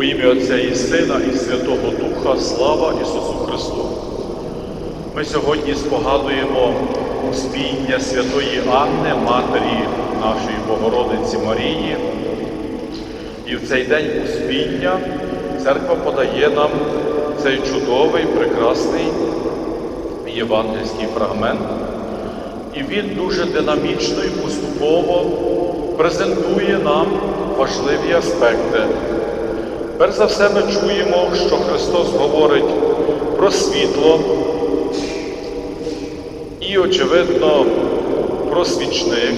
У ім'я Отця і Сина, і Святого Духа, слава Ісусу Христу. Ми сьогодні спогадуємо успіння Святої Анни, Матері нашої Богородиці Марії. І в цей день успіння церква подає нам цей чудовий, прекрасний євангельський фрагмент. І він дуже динамічно і поступово презентує нам важливі аспекти. Перш за все, ми чуємо, що Христос говорить про світло і, очевидно, про свічник,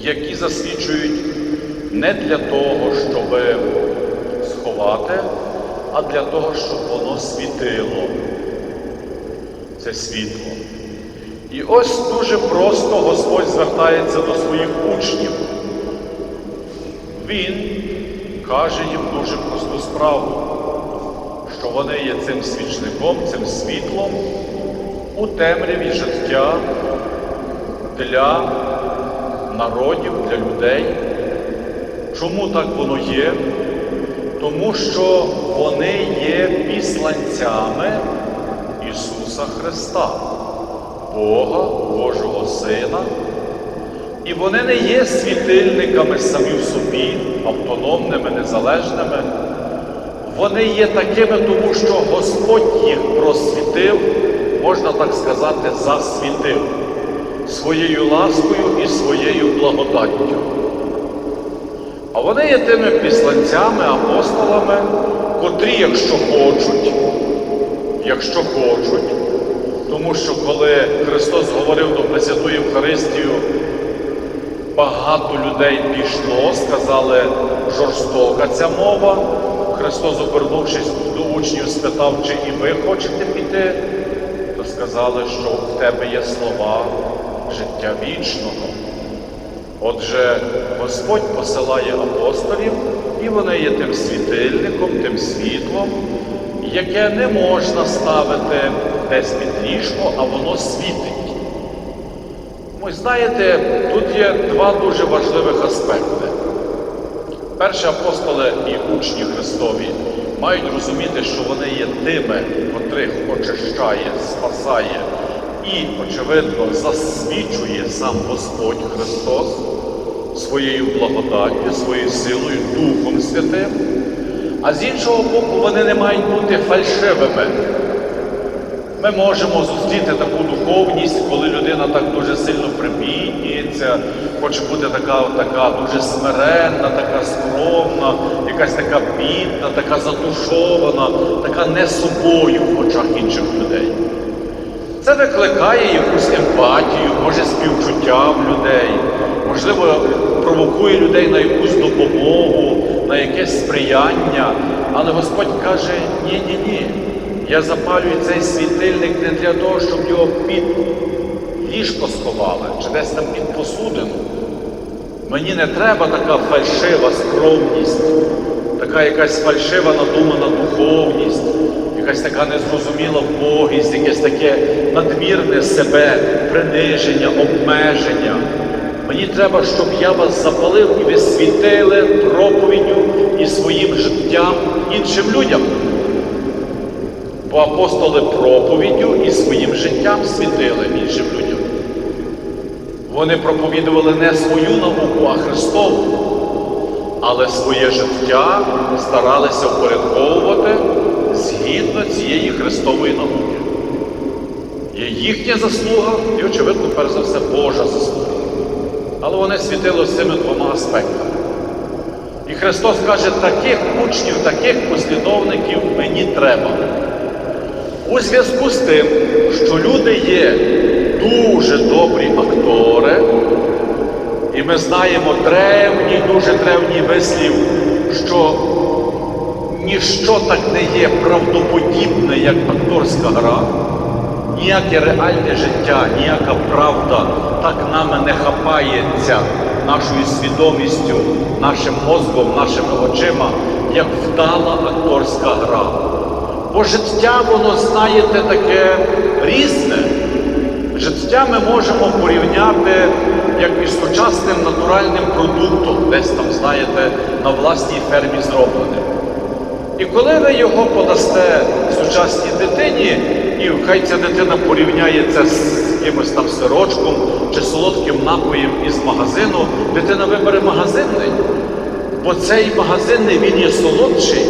які засвічують не для того, щоб сховати, а для того, щоб воно світило. Це світло. І ось дуже просто Господь звертається до своїх учнів. Він каже їм дуже просту справу, що вони є цим свічником, цим світлом у темряві життя для народів, для людей. Чому так воно є? Тому що вони є післанцями Ісуса Христа, Бога, Божого Сина. І вони не є світильниками самі в собі, автономними, незалежними. Вони є такими, тому що Господь їх просвітив, можна так сказати, засвітив своєю ласкою і своєю благодаттю. А вони є тими післанцями, апостолами, котрі, якщо хочуть, якщо хочуть, тому що коли Христос говорив до Пресвятої Євхаристію, багато людей пішло, сказали, жорстока ця мова. Христос, обернувшись до учнів, спитав, чи і ви хочете піти, то сказали, що в тебе є слова життя вічного. Отже, Господь посилає апостолів, і вони є тим світильником, тим світлом, яке не можна ставити десь під ліжко, а воно світить. Ви знаєте, тут є два дуже важливих аспекти. Перші апостоли і учні Христові мають розуміти, що вони є тими, котрих очищає, спасає і, очевидно, засвічує сам Господь Христос своєю благодаттю, своєю силою, Духом Святим. А з іншого боку, вони не мають бути фальшивими. Ми можемо зустріти таку духовність, коли людина так дуже сильно припіднюється, хоче бути така, така дуже смиренна, така скромна, якась така бідна, така задушована, така не собою в очах інших людей. Це викликає якусь емпатію, може співчуття в людей, можливо, провокує людей на якусь допомогу, на якесь сприяння. Але Господь каже: ні-ні-ні. Я запалюю цей світильник не для того, щоб його під ліжко сховали чи десь там під посудину. Мені не треба така фальшива скромність, така якась фальшива надумана духовність, якась така незрозуміла вбогість, якесь таке надмірне себе, приниження, обмеження. Мені треба, щоб я вас запалив і ви світили проповіддю і своїм життям іншим людям. Бо апостоли проповіддю і своїм життям світили іншим людям. Вони проповідували не свою науку, а Христову, але своє життя старалися впорядковувати згідно цієї Христової науки. Є їхня заслуга і, очевидно, перш за все, Божа заслуга. Але вони світили цими двома аспектами. І Христос каже, таких учнів, таких послідовників мені треба. У зв'язку з тим, що люди є дуже добрі актори, і ми знаємо древній, дуже древній вислів, що ніщо так не є правдоподібне, як акторська гра, ніяке реальне життя, ніяка правда так нами не хапається нашою свідомістю, нашим мозком, нашими очима, як вдала акторська гра. Бо життя, воно, знаєте, таке різне. Життя ми можемо порівняти, як і сучасним натуральним продуктом, десь там, знаєте, на власній фермі зробленим. І коли ви його подасте сучасній дитині, і хай ця дитина порівняє це з якимось там сирочком чи солодким напоєм із магазину, дитина вибере магазинний. Бо цей магазинний він є солодший,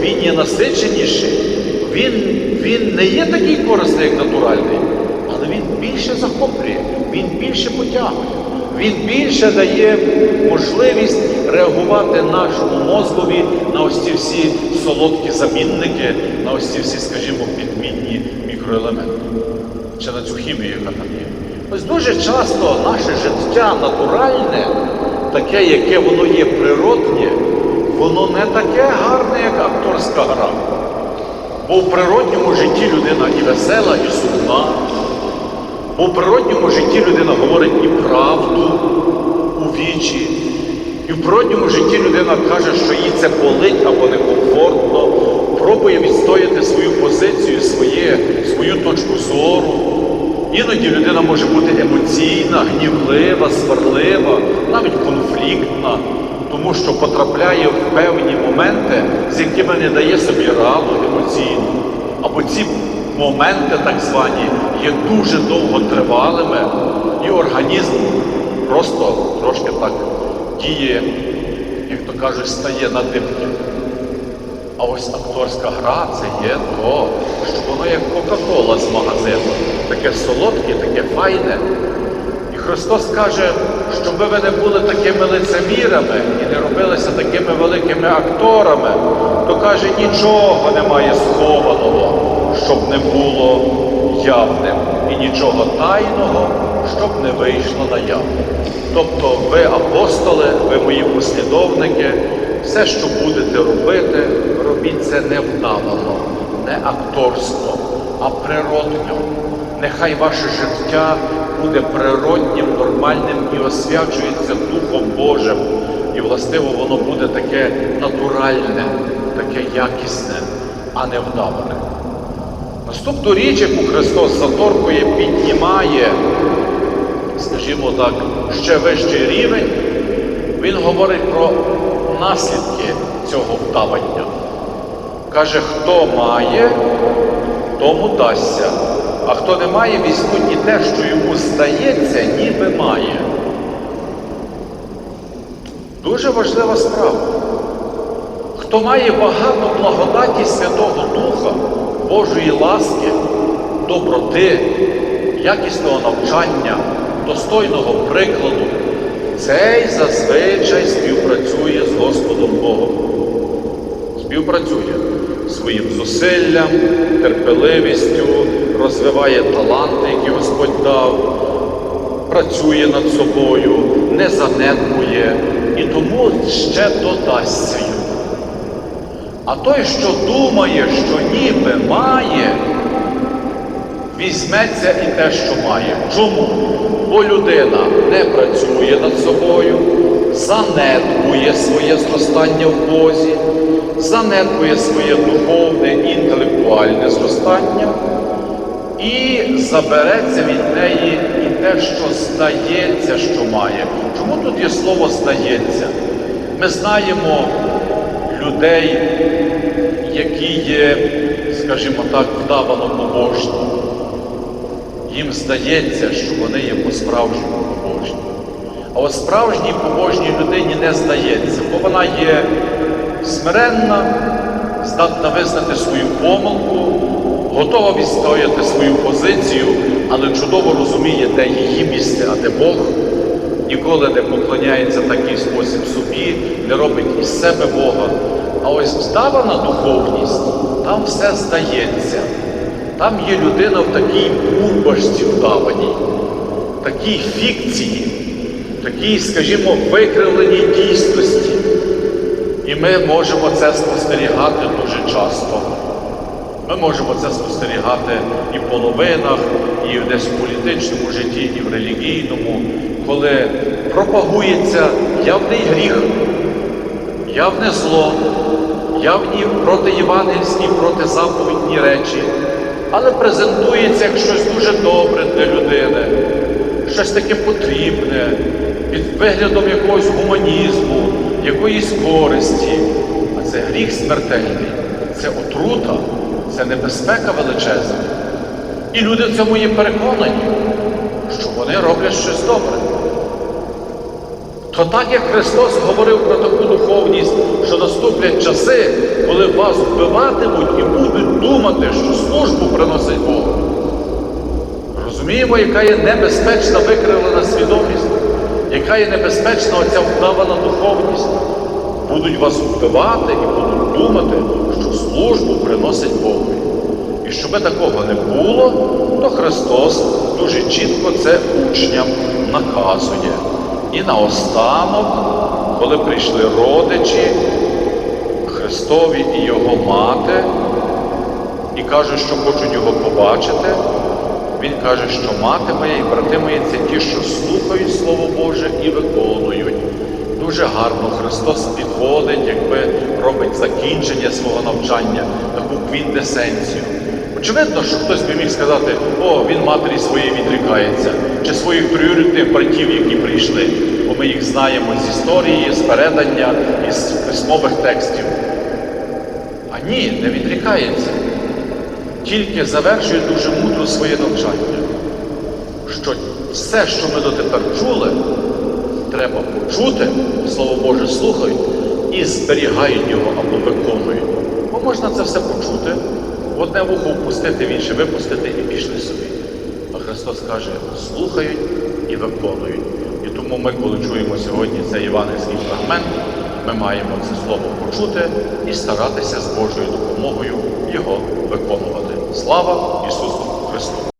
він є насиченіший, він, він не є такий корисний, як натуральний, але він більше захоплює, він більше потягує, він більше дає можливість реагувати нашому мозкові на ось ці всі солодкі замінники, на ось ці всі, скажімо, підмінні мікроелементи, чи на цю хімію, яка там є. Ось дуже часто наше життя натуральне, таке, яке воно є природнє, воно не таке гарне, як акторська гра. Бо в природньому житті людина і весела, і сумна. Бо в природньому житті людина говорить і правду у вічі. І в природньому житті людина каже, що їй це болить або некомфортно, пробує відстояти свою позицію, своє, свою точку зору. Іноді людина може бути емоційна, гнівлива, сварлива, навіть конфліктна, тому що потрапляє в певні моменти, з якими не дає собі раду емоційно. Або ці моменти, так звані, є дуже довготривалими, і організм просто трошки так діє, як то кажуть, стає на дибки. А ось акторська гра це є то, що воно як Кока-Кола з магазину. Таке солодке, таке файне. Христос каже, щоб ви не були такими лицемірами і не робилися такими великими акторами, то каже, нічого немає схованого, щоб не було явним, і нічого тайного, щоб не вийшло наявне. Тобто ви апостоли, ви мої послідовники, все, що будете робити, робіть це не вдавано, не акторство, а природньо. Нехай ваше життя буде природнім, нормальним і освячується Духом Божим. І властиво воно буде таке натуральне, таке якісне, а не вдаване. Наступну річ, яку Христос заторкує, піднімає, скажімо так, ще вищий рівень, Він говорить про наслідки цього вдавання. Каже, хто має, тому дасться, а хто не має, візьмуть і те, що йому здається, ніби має. Дуже важлива справа. Хто має багато благодаті Святого Духа, Божої ласки, доброти, якісного навчання, достойного прикладу, цей зазвичай співпрацює з Господом Богом. Співпрацює своїм зусиллям, терпеливістю, розвиває таланти, які Господь дав, працює над собою, не занедбує і тому ще додасться йому. А той, що думає, що ніби має, візьметься і те, що має. Чому? Бо людина не працює над собою, занедбує своє зростання в Бозі, занедбує своє духовне і інтелектуальне зростання і забереться від неї і те, що здається, що має. Чому тут є слово здається? Ми знаємо людей, які є, скажімо так, вдавано побожні. Їм здається, що вони є по-справжньому побожні. А от справжній побожній людині не здається, бо вона є смиренна, здатна визнати свою помилку, готова відстояти свою позицію, але чудово розуміє, де її місце, а де Бог. Ніколи не поклоняється в такий спосіб собі, не робить із себе Бога. А ось вдавана духовність, там все здається. Там є людина в такій бульбашці вдаваній, такій фікції, такій, скажімо, викривленій дійсності. І ми можемо це спостерігати дуже часто. Ми можемо це спостерігати і по новинах, і десь в політичному житті, і в релігійному, коли пропагується явний гріх, явне зло, явні протиєвангельські, протизаповідні речі, але презентується як щось дуже добре для людини, щось таке потрібне, під виглядом якогось гуманізму, якоїсь користі. А це гріх смертельний, це отрута, це небезпека величезна. І люди в цьому є переконані, що вони роблять щось добре. То так як Христос говорив про таку духовність, що наступлять часи, коли вас вбиватимуть і будуть думати, що службу приносить Бог. Розуміємо, яка є небезпечна викривлена свідомість, яка є небезпечна оця вдавана духовність. Будуть вас вбивати і будуть думати, службу приносить Богу. І щоб такого не було, то Христос дуже чітко це учням наказує. І наостанок, коли прийшли родичі Христові і його мати, і кажуть, що хочуть його побачити, він каже, що мати моя і брати мої це ті, що слухають Слово Боже і виконують. Дуже гарно Христос підводить, якби робить закінчення свого навчання, таку квінтесенцію. Очевидно, що хтось би міг сказати, о, він матері своєї відрікається, чи своїх троюрідних братів, які прийшли, бо ми їх знаємо з історії, з передання, із письмових текстів. А ні, не відрікається. Тільки завершує дуже мудро своє навчання, що все, що ми дотепер чули, треба почути, Слово Боже слухають і зберігають його або виконують. Бо можна це все почути, в одне вухо впустити, в інше випустити і пішли собі. А Христос каже, слухають і виконують. І тому ми, коли чуємо сьогодні цей євангельський фрагмент, ми маємо це слово почути і старатися з Божою допомогою його виконувати. Слава Ісусу Христу!